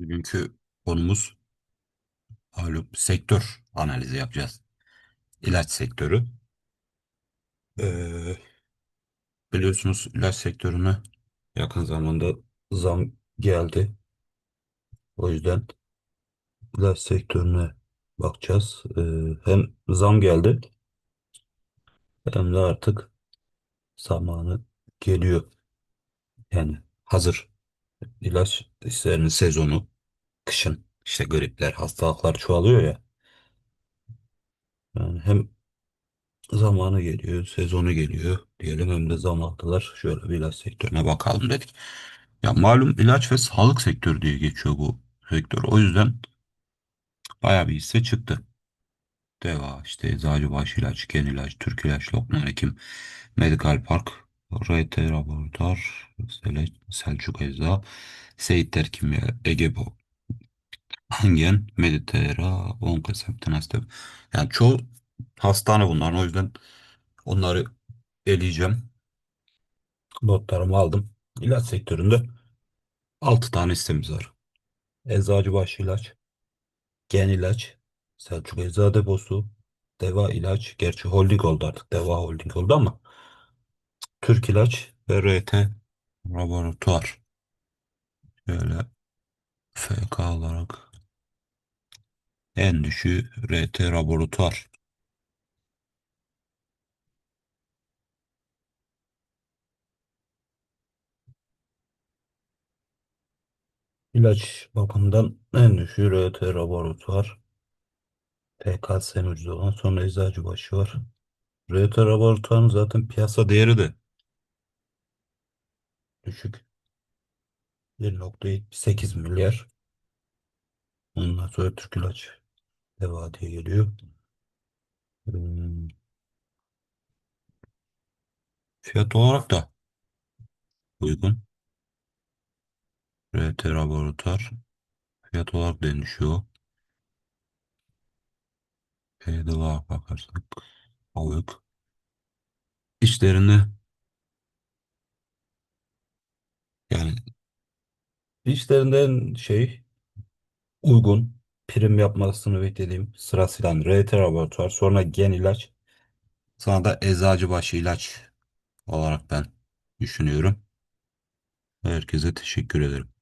Bugünkü konumuz malum sektör analizi yapacağız. İlaç sektörü. Ee, biliyorsunuz ilaç sektörüne yakın zamanda zam geldi. O yüzden ilaç sektörüne bakacağız. Ee, hem zam geldi hem de artık zamanı geliyor. Yani hazır ilaç işlerinin sezonu kışın işte gripler, hastalıklar çoğalıyor ya. Yani hem Zamanı geliyor, sezonu geliyor diyelim hem de zam. Şöyle bir ilaç sektörüne bakalım dedik. Ya malum ilaç ve sağlık sektörü diye geçiyor bu sektör. O yüzden bayağı bir hisse çıktı. Deva, işte Eczacıbaşı ilaç, Gen ilaç, Türk ilaç, Lokman Hekim, Medikal Park, RT Laboratuvar, Selçuk Ecza, Seyitler Kimya, Egebo, Hangen, Meditera, Onkoseptin Hastane. Yani çoğu hastane bunların. O yüzden onları eleyeceğim. Notlarımı aldım. İlaç sektöründe 6 tane hissemiz var. Eczacıbaşı ilaç, Gen ilaç, Selçuk Eczacı Deposu, Deva ilaç. Gerçi holding oldu artık. Deva holding oldu ama Türk ilaç ve RT laboratuvar. Şöyle FK olarak en düşüğü RT laboratuvar. İlaç bakımından en düşüğü RT laboratuvar. PKS ucuz olan sonra Eczacıbaşı var. RT laboratuvarın zaten piyasa değeri de düşük. 1.78 milyar. Ondan sonra Türk İlaç Deva diye geliyor. Hmm, Fiyat olarak da uygun. RT laboratuvar. Fiyat olarak da düşüyor. Fiyatı olarak bakarsak. Alık. İşlerinde yani işlerinden şey uygun prim yapmasını beklediğim sırasıyla RT laboratuvar sonra gen ilaç sonra da eczacıbaşı ilaç olarak ben düşünüyorum. Herkese teşekkür ederim.